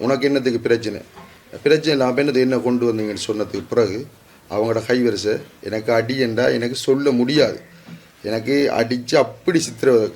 உனக்கு என்னத்துக்கு பிரச்சனை? பிரச்சனை இல்லாமல் என்னது என்ன கொண்டு வந்தீங்கன்னு சொன்னதுக்கு பிறகு அவங்களோட கைவரிசை எனக்கு அடி என்றால் எனக்கு சொல்ல முடியாது. எனக்கு அடித்து அப்படி சித்திரவதை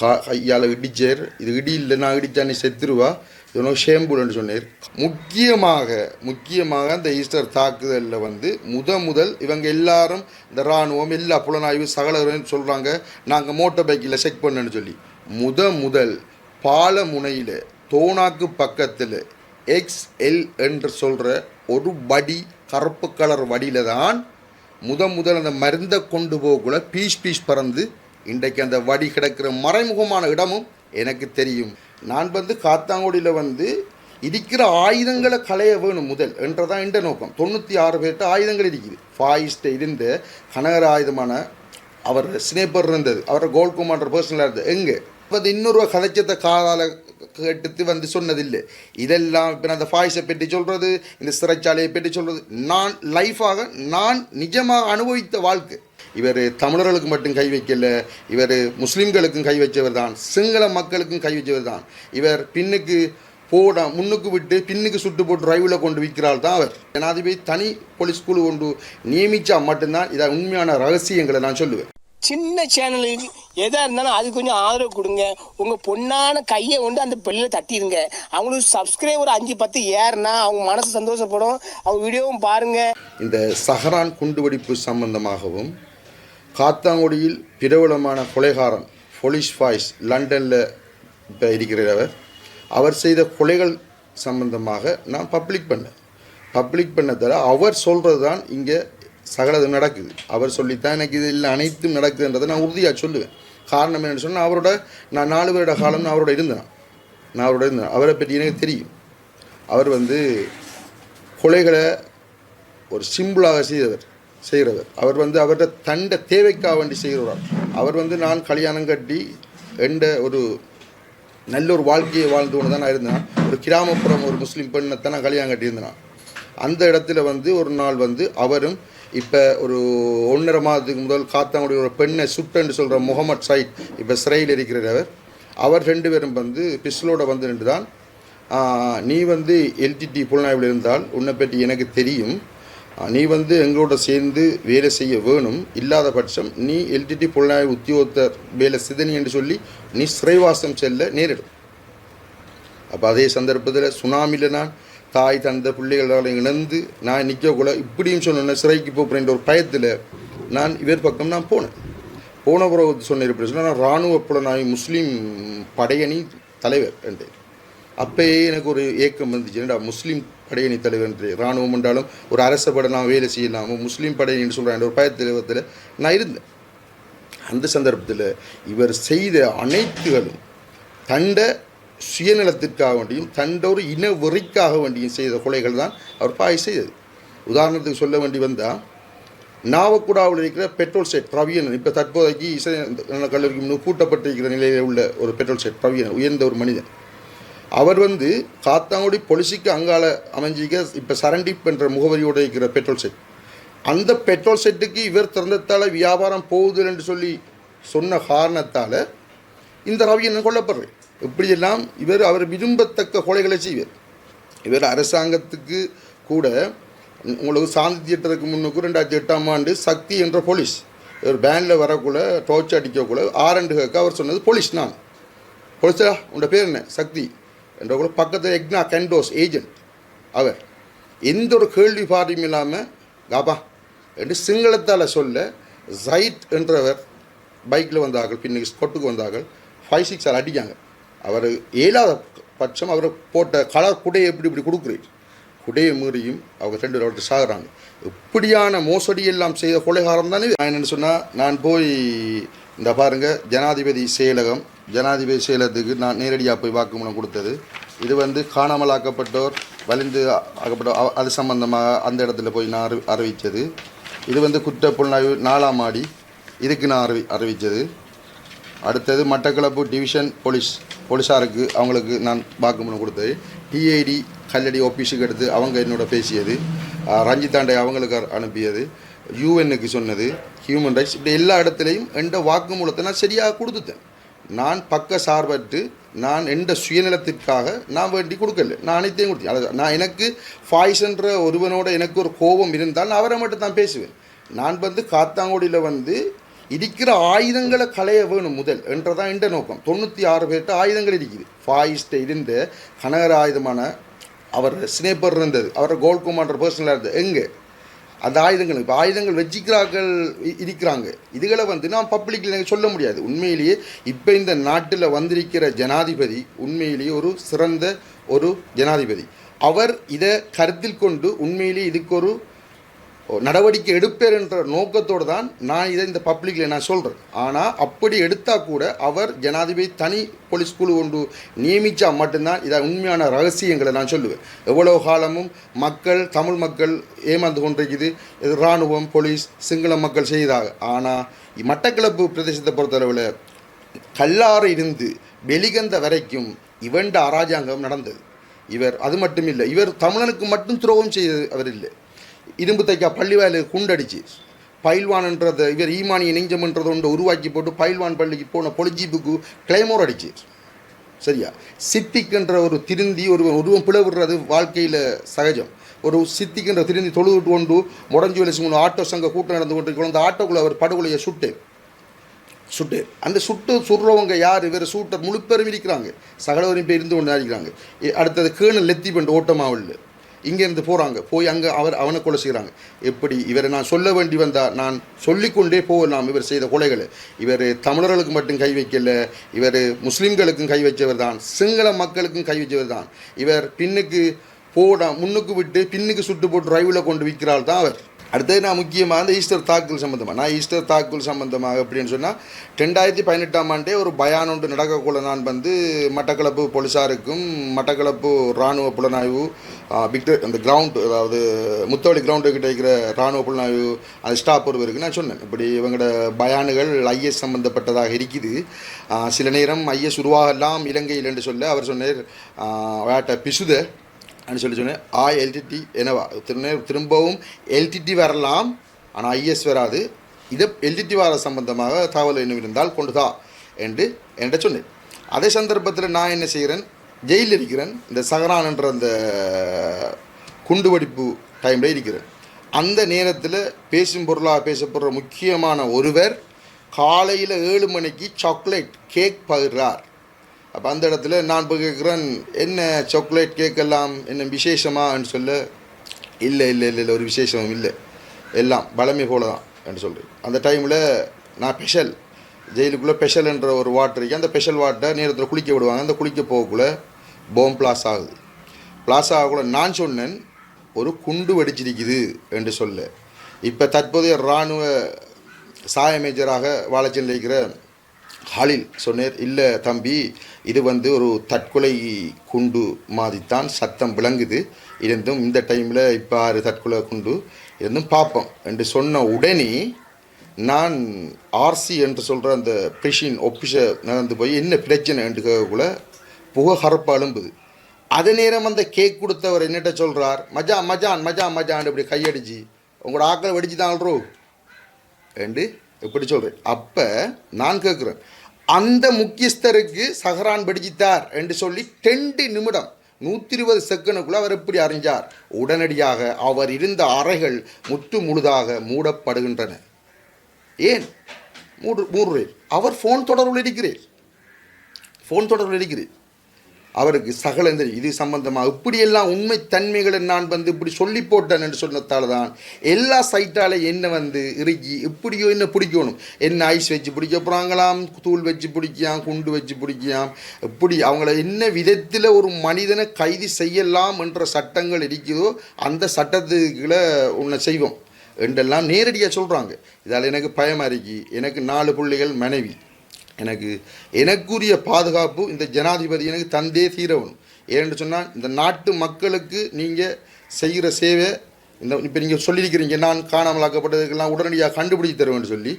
கா கையால் இடிச்சார் இது இடி இல்லை நான் இடித்தா நீ செத்துருவா இவனோ ஷேம்புலன்னு சொன்னார் முக்கியமாக முக்கியமாக அந்த ஈஸ்டர் தாக்குதலில் வந்து முத முதல் இவங்க எல்லாரும் இந்த இராணுவம் எல்லா புலனாய்வு சகலரும் சொல்கிறாங்க நாங்கள் மோட்டார் பைக்கில் செக் பண்ணுன்னு சொல்லி. முத முதல் பாலமுனையில் தோணாக்கு பக்கத்தில் எக்ஸ்எல் என்று சொல்கிற ஒரு வடி கருப்பு கலர் வடியில் தான் முத முதல் அந்த மருந்தை கொண்டு போகக்குள்ள பீஸ் பீஸ் பறந்து இன்றைக்கு அந்த வடி கிடக்கிற மறைமுகமான இடமும் எனக்கு தெரியும். நான் வந்து காத்தாங்குடியில் வந்து இருக்கிற ஆயுதங்களை களைய வேணும் முதல் என்றதான் இந்த நோக்கம். தொண்ணூற்றி ஆறு பேர்கிட்ட ஆயுதங்கள் இருக்குது ஃபாயிஸ்ட்டை இருந்த கனகர ஆயுதமான அவர் ஸ்னேப்பர் இருந்தது. அவரோட கோல் கமாண்டர் பர்சனலாக இருந்தது. எங்கே? வந்து இன்னொரு கதைச்சத்தை காதால் கேட்டுத்து வந்து சொன்னதில்லை. இதெல்லாம் இப்போ அந்த ஃபாய்ஸை பற்றி சொல்கிறது இந்த சிறைச்சாலையை பற்றி சொல்கிறது நான் லைஃபாக நான் நிஜமாக அனுபவித்த வாழ்க்கை. இவர் தமிழர்களுக்கு மட்டும் கை வைக்கல இவர் முஸ்லீம்களுக்கும் கை வச்சவர் தான் சிங்கள மக்களுக்கும் கை வச்சவர் தான். இவர் பின்னுக்கு போட முன்னுக்கு விட்டு பின்னுக்கு சுட்டு போட்டு ரைவில் கொண்டு விற்கிறாள் தான் அவர். ஜனாதிபதி தனி போலீஸ் குழு கொண்டு நியமித்தா மட்டும்தான் இதை உண்மையான ரகசியங்களை நான் சொல்லுவேன். சின்ன சேனலுக்கு எதாக இருந்தாலும் அது கொஞ்சம் ஆதரவு கொடுங்க. உங்கள் பொண்ணான கையை கொண்டு அந்த பெல்லில் தட்டிடுங்க அவங்களுக்கு சப்ஸ்கிரைபர் அஞ்சு பத்து ஏறுனா அவங்க மனசு சந்தோஷப்படும். அவங்க வீடியோவும் பாருங்க. இந்த சஹரான் குண்டுவெடிப்பு சம்பந்தமாகவும் காத்தாங்குடியில் பிரபலமான கொலைகாரன் போலீஸ் ஃபாய்ஸ் லண்டனில் இப்போ இருக்கிறவர் அவர் செய்த கொலைகள் சம்பந்தமாக நான் பப்ளிக் பண்ணேன். பப்ளிக் பண்ணதால் அவர் சொல்கிறது தான் இங்கே சகலதும் நடக்குது. அவர் சொல்லித்தான் எனக்கு இது இல்லை அனைத்தும் நடக்குதுன்றதை நான் உறுதியாக சொல்லுவேன். காரணம் என்னென்னு சொன்னால் அவரோட நான் நாலு வருட காலம் நான் அவரோட இருந்தேன். நான் அவரோட இருந்தேன். அவரை பற்றி எனக்கு தெரியும். அவர் வந்து கொலைகளை ஒரு சிம்பிளாக செய்தவர் செய்கிறவர். அவர் வந்து அவர்கிட்ட தண்ட தேவைக்காக வேண்டி செய்கிறவர் அவர் வந்து நான் கல்யாணம் கட்டி எந்த ஒரு நல்ல ஒரு வாழ்க்கையை வாழ்ந்து கொண்டு தான் நான் இருந்தேன். ஒரு கிராமப்புறம் ஒரு முஸ்லீம் பெண்ணை தான் நான் கல்யாணம் கட்டியிருந்தேன். அந்த இடத்துல வந்து ஒரு நாள் வந்து அவரும் இப்போ ஒரு ஒன்றரை மாதத்துக்கு முதல் காத்தாங்குடி ஒரு பெண்ணை சுட்டன்னு சொல்கிற முகமது சைட் இப்போ சிறையில் இருக்கிறவர் அவர். ரெண்டு பேரும் வந்து பிஸ்லோட வந்து நின்று தான் நீ வந்து எல்டிடி புலனாய்வில் இருந்தால் உன்னை பற்றி எனக்கு தெரியும். நீ வந்து எங்களோட சேர்ந்து வேலை செய்ய வேணும். இல்லாத பட்சம் நீ எல்டிடி புலனாய்வு உத்தியோகத்தர் வேலை சிதனி என்று சொல்லி நீ சிறைவாசம் செல்ல நேரிடும். அப்போ அதே சந்தர்ப்பத்தில் சுனாமியில் நான் தாய் தந்த பிள்ளைகளோட இணைந்து நான் நிற்கக்குள்ள இப்படியும் சொன்னேன் சிறைக்கு போகிறேன்ற ஒரு பயத்தில் நான் இவர் பக்கம் நான் போனேன். போன பிறகு சொன்ன எப்படி சொன்னால் நான் இராணுவ புலனாய் முஸ்லீம் படையணி தலைவர் என்றேன் அப்பயே எனக்கு ஒரு ஏக்கம் வந்துச்சு. முஸ்லீம் படையணி தலைவர் என்று. இராணுவம் என்றாலும் ஒரு அரச படை நான் வேலை செய்யலாமோ முஸ்லீம் படையணின்னு சொல்கிறேன் ஒரு பயத்தலைவத்தில் நான் இருந்தேன். அந்த சந்தர்ப்பத்தில் இவர் செய்த அனைத்துகளும் தண்ட சுயநலத்திற்காக வேண்டியும் தண்ட இன வெறிக்காக வேண்டியும் செய்த கொலைகள் தான் அவர் பாய் செய்தது. உதாரணத்துக்கு சொல்ல வேண்டி வந்தால் நாவக்குடாவில் இருக்கிற பெட்ரோல் செட் பிரவியன் இப்போ தற்போதைக்கு இசை கல்லூரிக்கு முன்பு பூட்டப்பட்டிருக்கிற நிலையில் உள்ள ஒரு பெட்ரோல் செட் பிரவியன் உயர்ந்த ஒரு மனிதன். அவர் வந்து காத்தாங்குடி பொலிசிக்கு அங்கால அமைஞ்சிக்க இப்போ சரண்டிப் என்ற முகவரியோடு இருக்கிற பெட்ரோல் செட் அந்த பெட்ரோல் செட்டுக்கு இவர் திறந்தத்தால் வியாபாரம் போகுது என்று சொல்லி சொன்ன காரணத்தால் இந்த ரவியன் கொல்லப்படுறேன் இப்படியெல்லாம் இவர் அவர் விரும்பத்தக்க கொலைகளை செய்வார். இவர் அரசாங்கத்துக்கு கூட உங்களுக்கு சாந்தி திட்டத்துக்கு முன்னுக்கு ரெண்டாயிரத்தி எட்டாம் ஆண்டு சக்தி என்ற போலீஸ் இவர் பேனில் வரக்குள்ள டோர்ச் அடிக்கக்குள்ள ஆரண்டு கேட்க அவர் சொன்னது போலீஸ் நான். போலீஸா உன்னோட பேர் என்ன? சக்தி. என்ற கூட பக்கத்தில் எக்னா கெண்டோஸ் ஏஜென்ட் அவர் எந்த ஒரு கேள்வி பாரியும் இல்லாமல் காபா என்று சிங்களத்தால் சொல்ல ஜைட் என்றவர் பைக்கில் வந்தார்கள் பின்னுக்கு ஸ்கொட்டுக்கு வந்தார்கள் ஃபைவ் சிக்ஸ் ஆர் அடிக்காங்க அவர் ஏழாத பட்சம் அவர் போட்ட கலர் குடையை எப்படி இப்படி கொடுக்குறீர்? குடையை மீறியும் அவங்க ரெண்டு பேரும் அவர்கிட்ட சாகுறாங்க. இப்படியான மோசடி எல்லாம் செய்த கொலைகாரம் தானே நான் என்னென்னு சொன்னால் நான் போய் இந்த பாருங்க ஜனாதிபதி செயலகம் ஜனாதிபதி செயலகத்துக்கு நான் நேரடியாக போய் வாக்குமூலம் கொடுத்தது. இது வந்து காணாமலாக்கப்பட்டோர் வலிந்து ஆக்கப்பட்டோர் அது சம்பந்தமாக அந்த இடத்துல போய் நான் அறி அறிவித்தது. இது வந்து குற்ற புலனாய்வு நாலாம் ஆடி. இதுக்கு நான் அறிவி அறிவித்தது. அடுத்தது மட்டக்களப்பு டிவிஷன் போலீஸ் போலீஸாருக்கு அவங்களுக்கு நான் வாக்குமூலம் கொடுத்தது. டிஐடி கல்லடி ஆஃபீஸுக்கு எடுத்து அவங்க என்னோட பேசியது. ஆஹ் ரஞ்சித்தாண்டை அவங்களுக்கு அனுப்பியது. யூஎன்னுக்கு சொன்னது. ஹியூமன் ரைட்ஸ் இப்படி எல்லா இடத்துலையும் எந்த வாக்குமூலத்தை நான் சரியாக கொடுத்துட்டேன். நான் பக்க சார்பற்று நான் எந்த சுயநலத்திற்காக நான் வேண்டி கொடுக்கல. நான் அனைத்தையும் கொடுத்தேன். நான் எனக்கு ஃபாய்ஸ்ன்ற ஒருவனோட எனக்கு ஒரு கோபம் இருந்தால் நான் அவரை மட்டும் தான் பேசுவேன். நான் வந்து காத்தாங்குடியில் வந்து இருக்கிற ஆயுதங்களை களைய வேணும் முதல் என்றதான் என்ற நோக்கம். தொண்ணூற்றி ஆறு பேர்கிட்ட ஆயுதங்கள் இருக்குது ஃபாயிஸ்ட இருந்த கனகர ஆயுதமான அவர் ஸ்னேப்பர் இருந்தது. அவர் கோல் கமாண்டர் பர்சனலாக இருந்தது. எங்கே? அந்த ஆயுதங்கள். இப்போ ஆயுதங்கள் வச்சிக்கிறார்கள் இருக்கிறாங்க இதுகளை வந்து நான் பப்ளிக்கில் எனக்கு சொல்ல முடியாது. உண்மையிலேயே இப்போ இந்த நாட்டில் வந்திருக்கிற ஜனாதிபதி உண்மையிலேயே ஒரு சிறந்த ஒரு ஜனாதிபதி. அவர் இதை கருத்தில் கொண்டு உண்மையிலேயே இதுக்கு ஒரு நடவடிக்கை எடுப்பேர் என்ற நோக்கத்தோடு தான் நான் இதை இந்த பப்ளிக்கில் நான் சொல்கிறேன் ஆனால் அப்படி எடுத்தால் கூட அவர் ஜனாதிபதி தனி போலீஸ் குழு கொண்டு நியமித்தா மட்டும்தான் இதை உண்மையான ரகசியங்களை நான் சொல்லுவேன். எவ்வளோ காலமும் மக்கள் தமிழ் மக்கள் ஏமாந்து கொண்டிருக்குது. இது இராணுவம் போலீஸ் சிங்கள மக்கள் செய்தாக ஆனால் மட்டக்களப்பு பிரதேசத்தை பொறுத்தளவில் கல்லாறு இருந்து வெளிகந்த வரைக்கும் இவண்ட அராஜாங்கம் நடந்தது. இவர் அது மட்டும் இல்லை இவர் தமிழனுக்கு மட்டும் துரோகம் செய்தது அவர் இல்லை. இரும்பு தைக்கா பள்ளிவாயில் குண்டடிச்சு. பயில்வான்ன்றதை இவர் ஈமானிய நெஞ்சம்ன்றதை ஒன்று உருவாக்கி போட்டு பயில்வான் பள்ளிக்கு போன பொலிஜீப்புக்கு கிளைமோர் அடிச்சு. சரியா? சித்திக்குன்ற ஒரு திருந்தி ஒரு உருவம் பிளவுடுறது வாழ்க்கையில் சகஜம். ஒரு சித்திக்குன்ற திருந்தி தொழுதுட்டு கொண்டு முடஞ்சி வேலை மூணு ஆட்டோ சங்க கூட்டம் நடந்து கொண்டு அந்த ஆட்டோக்குள்ள அவர் படுகொலையை சுட்டு சுட்டு அந்த சுட்டு சுடுறவங்க யார்? இவர் சூட்டர் முழு பேரும் இருக்கிறாங்க. சகலவரையும் பேர் இருந்து கொண்டு இருக்கிறாங்க. அடுத்தது கேணல் லெத்தி பண்ணு ஓட்டமாவில் இங்கேருந்து போகிறாங்க போய் அங்கே அவர் அவனை கொலை செய்கிறாங்க எப்படி இவரை நான் சொல்ல வேண்டி வந்தால் நான் சொல்லிக்கொண்டே போகலாம் இவர் செய்த கொலைகளை. இவர் தமிழர்களுக்கு மட்டும் கை வைக்கல. இவர் முஸ்லீம்களுக்கும் கை வச்சவர் தான். சிங்கள மக்களுக்கும் கை வச்சவர் தான். இவர் பின்னுக்கு போட முன்னுக்கு விட்டு பின்னுக்கு சுட்டு போட்டு ரயிலில் கொண்டு விற்கிறாள் தான் அவர். அடுத்தது நான் முக்கியமாக அந்த ஈஸ்டர் தாக்குதல் சம்மந்தமாக நான் ஈஸ்டர் தாக்குதல் சம்மந்தமாக அப்படின்னு சொன்னால் ரெண்டாயிரத்தி பதினெட்டாம் ஆண்டே ஒரு பயான் ஒன்று நடக்கக்குள்ள நான் வந்து மட்டக்களப்பு போலீஸாருக்கும் மட்டக்களப்பு இராணுவ புலனாய்வு விக்டர் அந்த கிரவுண்ட் அதாவது முத்தவழி கிரவுண்டு கிட்ட இருக்கிற இராணுவ புலனாய்வு அது ஸ்டாப் ஒருவருக்கு நான் சொன்னேன். இப்படி இவங்களோட பயானுகள் ஐஎஸ் சம்மந்தப்பட்டதாக இருக்குது. சில நேரம் ஐஎஸ் உருவாகலாம் இலங்கையில் என்று சொல்ல அவர் சொன்னார். வேட்ட பிசுத சொல்லி சொன்னேன். ஆ எல்டிடி என்னவா? திரும்ப திரும்பவும் எல்டிடி வரலாம். ஆனால் ஐஎஸ் வராது. இதை எல்டிடி வர சம்பந்தமாக தகவல் இன்னும் இருந்தால் கொண்டுதா என்று என்கிட்ட சொன்னேன். அதே சந்தர்ப்பத்தில் நான் என்ன செய்கிறேன்? ஜெயிலில் இருக்கிறேன். இந்த சஹரான் என்ற அந்த குண்டுவெடிப்பு டைமில் இருக்கிறேன். அந்த நேரத்தில் பேசும் பொருளாக பேசப்படுற முக்கியமான ஒருவர் காலையில் ஏழு மணிக்கு சாக்லேட் கேக் பகிர்றார். அப்போ அந்த இடத்துல நான் போய் கேட்குறேன் என்ன சாக்லேட் கேக் எல்லாம் என்ன விசேஷமான்னு சொல்ல. இல்லை இல்லை இல்லை இல்லை ஒரு விசேஷமும் இல்லை. எல்லாம் பழமை போல தான் என்று சொல்கிறேன் அந்த டைமில் நான் ஸ்பெஷல் ஜெயிலுக்குள்ளே ஸ்பெஷல்ன்ற ஒரு வாட்டர் இருக்குது அந்த ஸ்பெஷல் வாட்டரை நேரத்தில் குளிக்க விடுவாங்க. அந்த குளிக்க போகக்குள்ளே போம் பிளாஸ் ஆகுது. பிளாஸ் ஆகக்குள்ள நான் சொன்னேன் ஒரு குண்டு வெடிச்சிருக்குது என்று சொல்ல. இப்போ தற்போதைய இராணுவ சாய மேஜராக வாழச்சல் இருக்கிற ஹாலில் சொன்னேர் இல்லை தம்பி இது வந்து ஒரு தற்கொலை குண்டு மாதிரித்தான் சத்தம் விளங்குது. இருந்தும் இந்த டைமில் இப்போ ஆறு தற்கொலை குண்டு. இருந்தும் பார்ப்போம். என்று சொன்ன உடனே நான் ஆர்சி என்று சொல்கிற அந்த பிரிஷின் ஒப்பிஷ நடந்து போய் என்ன பிரச்சனை? என்று கேட்கக்குள்ள புகை ஹரப்பு அழும்புது அதே நேரம் அந்த கேக் கொடுத்தவர் என்னட்ட சொல்கிறார் மஜா மஜான் மஜா மஜான் இப்படி கையடிச்சு உங்களோட ஆக்களை வெடிச்சு தான் என்று எப்படி சொல்கிறேன் அப்போ நான் கேட்குறேன் அந்த முக்கியஸ்தருக்கு சஹரான் படிச்சித்தார் என்று சொல்லி ரெண்டு நிமிடம் நூற்றி இருபது செகண்டுக்குள்ள அவர் எப்படி அறிஞ்சார்? உடனடியாக அவர் இருந்த அறைகள் முற்று முழுதாக மூடப்படுகின்றன. ஏன்? மூடு மூடுறேன். அவர் ஃபோன் தொடர்பில் இருக்கிறேன். ஃபோன் தொடர்பில் இருக்கிறேன். அவருக்கு சகல இந்த இது சம்பந்தமாக இப்படியெல்லாம் உண்மை தன்மைகளை நான் வந்து இப்படி சொல்லி போட்டேன் என்று சொன்னதால தான் எல்லா சைட்டால என்ன வந்து இறுக்கி இப்படியோ என்ன பிடிக்கணும்? என்ன ஐஸ் வச்சு பிடிக்க போகிறாங்களாம் தூள் வச்சு பிடிக்கலாம் குண்டு வச்சு பிடிக்கலாம். இப்படி அவங்கள என்ன விதத்தில் ஒரு மனிதனை கைது செய்யலாம் என்ற சட்டங்கள் இருக்குதோ அந்த சட்டத்துக்குள்ளே உன்னை செய்வோம் என்றெல்லாம் நேரடியாக சொல்கிறாங்க இதால் எனக்கு பயமாக இருக்கு. எனக்கு நாலு பிள்ளைகள் மனைவி. எனக்கு எனக்குரிய பாதுகாப்பு இந்த ஜனாதிபதி எனக்கு தந்தே தீரவணும். ஏன்னு சொன்னால் இந்த நாட்டு மக்களுக்கு நீங்கள் செய்கிற சேவை இந்த இப்போ நீங்கள் சொல்லியிருக்கிறீங்க நான் காணாமலாக்கப்பட்டதுக்கெல்லாம் உடனடியாக கண்டுபிடிச்சு தருவேன்னு சொல்லி.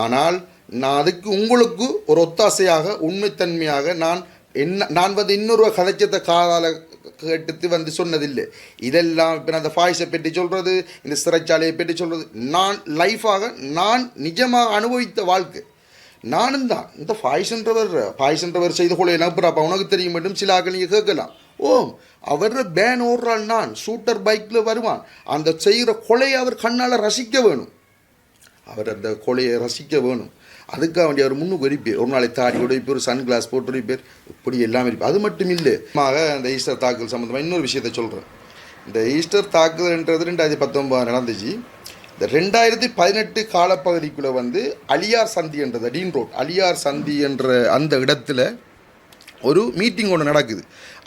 ஆனால் நான் அதுக்கு உங்களுக்கு ஒரு ஒத்தாசையாக உண்மைத்தன்மையாக நான் என்ன நான் வந்து இன்னொரு கதைச்சத்தை காதால் கேட்டு வந்து சொன்னதில்லை. இதெல்லாம் இப்போ நான் அந்த ஃபாய்ஸை பற்றி சொல்கிறது இந்த சிறைச்சாலையை பற்றி சொல்கிறது நான் லைஃபாக நான் நிஜமாக அனுபவித்த வாழ்க்கை. நானும் தான் இந்த ஃபாய்ஸ்ன்றவர் ஃபாய்ஸ்ன்றவர் செய்த கொலை நப்புறாப்பா உனக்கு தெரியும் மட்டும் சில ஆக்கள் நீங்கள் கேட்கலாம். ஓ அவர் பேன் ஓடுறாள் நான் ஷூட்டர் பைக்கில் வருவான். அந்த செய்கிற கொலையை அவர் கண்ணால் ரசிக்க வேணும். அவர் அந்த கொலையை ரசிக்க வேணும். அதுக்காக வேண்டிய அவர் முன்னுக்கு வெடிப்பார் ஒரு நாளைக்கு தாடி உடைப்பார் சன் கிளாஸ் போட்டு வெடிப்பார் இப்படி எல்லாம் இருப்பார் அது மட்டும் இல்லை. ஆக அந்த ஈஸ்டர் தாக்குதல் சம்மந்தமாக இன்னொரு விஷயத்தை சொல்கிறேன் இந்த ஈஸ்டர் தாக்குதல்ன்றது ரெண்டாயிரத்தி பத்தொன்பது நடந்துச்சு. இந்த ரெண்டாயிரத்தி பதினெட்டு காலப்பகுதிக்குள்ளே வந்து அலியார் சந்தி என்றது டீன் ரோட். அலியார் சந்தி என்ற அந்த இடத்துல ஒரு மீட்டிங் ஒன்று நடக்குது.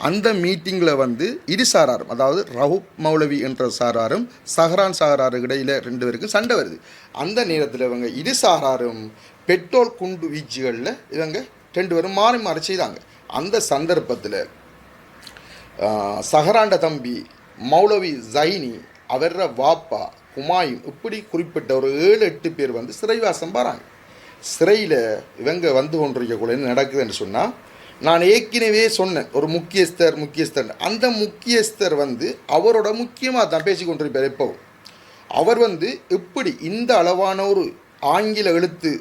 அந்த மீட்டிங்கில் வந்து இரு சாராரும் அதாவது ரஹூப் மௌலவி என்ற சாராரும் சஹரான் சாராரு இடையில் ரெண்டு பேருக்கும் சண்டை வருது. அந்த நேரத்தில் இவங்க இரு சாராரும் பெட்ரோல் குண்டு வீச்சுகளில் இவங்க ரெண்டு பேரும் மாறி மாறி செய்தாங்க. அந்த சந்தர்ப்பத்தில் சஹராண்ட தம்பி மௌலவி ஜைனி அவர வாப்பா குமாயும் இப்படி குறிப்பிட்ட ஒரு ஏழு எட்டு பேர் வந்து சிறைவாசம் பாராங்க சிறையில் இவங்க வந்து கொண்டிருக்கக்குள்ள என்ன நடக்குதுன்னு சொன்னால் நான் ஏற்கனவே சொன்னேன் ஒரு முக்கியஸ்தர் முக்கியஸ்தர். அந்த முக்கியஸ்தர் வந்து அவரோட முக்கியமாக தான் பேசி கொண்டிருப்பார் எப்பவும். அவர் வந்து எப்படி இந்த அளவான ஒரு ஆங்கில எழுத்து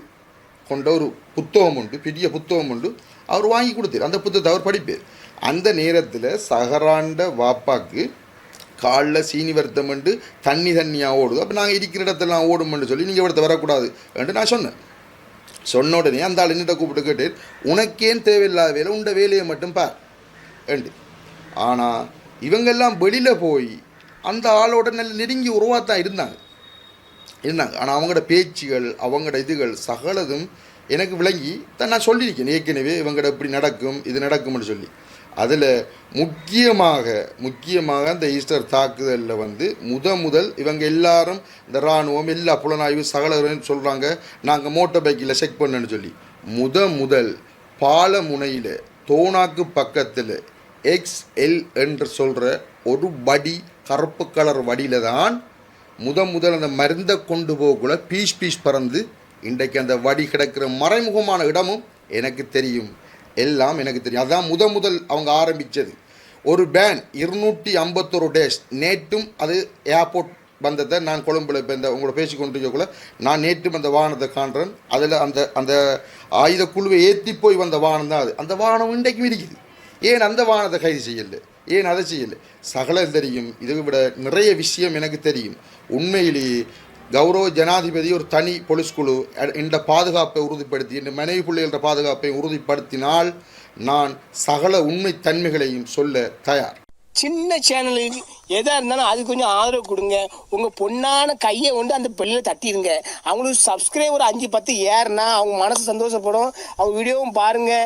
கொண்ட ஒரு புத்தகம் உண்டு பெரிய புத்தகம் உண்டு அவர் வாங்கி கொடுத்தார். அந்த புத்தகத்தை அவர் படிப்பார். அந்த நேரத்தில் சஹராண்ட வாப்பாக்கு காலில் சீனி வருத்தம்ண்டு தண்ணி தண்ணியாக ஓடுது. அப்போ நாங்கள் இருக்கிற இடத்தெல்லாம் ஓடும்னு சொல்லி நீங்கள் இடத்த வரக்கூடாது என்று நான் சொன்னேன். சொன்ன உடனே அந்த ஆள் என்னட்ட கூப்பிட்டு கேட்டு உனக்கேன் தேவையில்லாத வேலை உண்ட வேலையை மட்டும் பார் என்று. ஆனால் இவங்கெல்லாம் வெளியில் போய் அந்த ஆளோட நல்ல நெருங்கி உருவாத்தான் இருந்தாங்க. இருந்தாங்க. ஆனால் அவங்களோட பேச்சுகள் அவங்களோட இதுகள் சகலதும் எனக்கு விளங்கி தான் நான் சொல்லியிருக்கேன். ஏற்கனவே இவங்கள்ட இப்படி நடக்கும் இது நடக்கும்னு சொல்லி. அதில் முக்கியமாக முக்கியமாக அந்த ஈஸ்டர் தாக்குதலில் வந்து முத முதல் இவங்க எல்லாரும் இந்த இராணுவம் எல்லா புலனாய்வு சகலரும் சொல்கிறாங்க நாங்கள் மோட்டார் பைக்கில் செக் பண்ணுன்னு சொல்லி. முத முதல் பாலமுனையில் தோணாக்கு பக்கத்தில் எக்ஸ்எல் என்று சொல்கிற ஒரு வடி கருப்பு கலர் வடியில் தான் முத முதல் அந்த மருந்தை கொண்டு போகக்குள்ள பீஸ் பீஸ் பறந்து இன்றைக்கு அந்த வடி கிடக்கிற மறைமுகமான இடமும் எனக்கு தெரியும். எல்லாம் எனக்கு தெரியும். அதான் முத முதல் அவங்க ஆரம்பித்தது ஒரு பேன் இருநூற்றி ஐம்பத்தொரு டேஸ் நேற்றும் அது ஏர்போர்ட் வந்ததை நான் கொழும்பில் இப்போ இந்த உங்களை பேசி கொண்டிருக்கக்குள்ள நான் நேற்றும் அந்த வாகனத்தை காண்றேன். அதில் அந்த அந்த ஆயுத குழுவை ஏற்றி போய் வந்த வாகனம் தான் அது. அந்த வாகனம் இன்றைக்கும் இருக்குது ஏன் அந்த வாகனத்தை கைது செய்யலை? ஏன் அதை செய்யலை? சகலம் தெரியும். இதை விட நிறைய விஷயம் எனக்கு தெரியும். உண்மையிலேயே கௌரவ ஜனாதிபதி ஒரு தனி போலீஸ் குழு இந்த பாதுகாப்பை உறுதிப்படுத்தி இந்த மனைவி பிள்ளைகள பாதுகாப்பை உறுதிப்படுத்தினால் நான் சகல உண்மை தன்மைகளையும் சொல்ல தயார். சின்ன சேனலுக்கு எதாக இருந்தாலும் அது கொஞ்சம் ஆதரவு கொடுங்க. உங்கள் பொண்ணான கையை கொண்டு அந்த பிள்ளையில தட்டிடுங்க. அவங்களுக்கு சப்ஸ்கிரைபர் அஞ்சு பத்து ஏறுனா அவங்க மனசு சந்தோஷப்படும். அவங்க வீடியோவும் பாருங்கள்